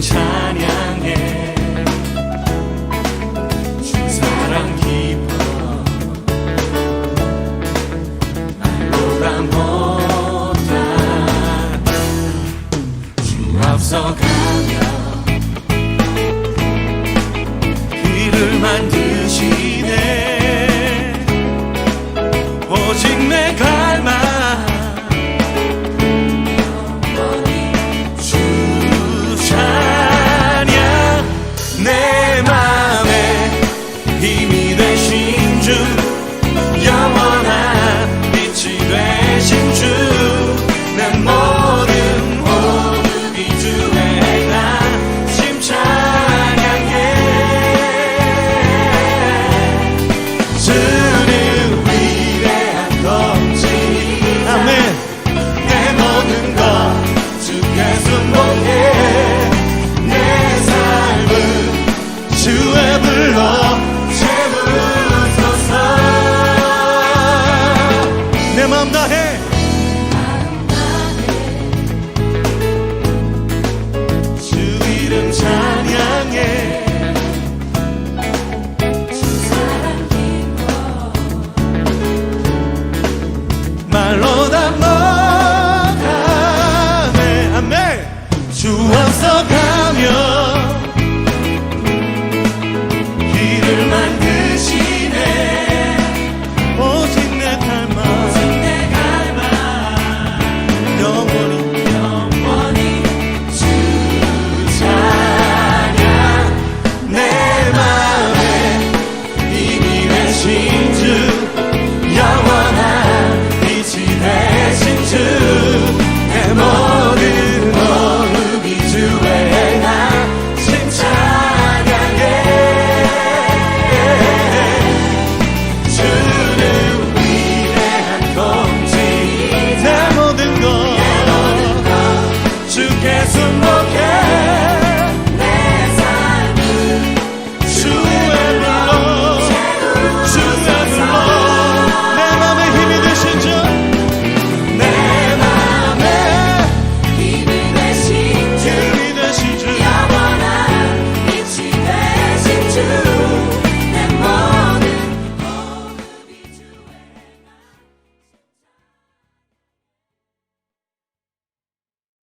찬양해. 주 사랑 깊어 알보다 못다 주 앞서가며 길을 만드시네. 아름다해. 주 이름 찬양해. 말로 담아가네. 아멘. 주 앞서가며 she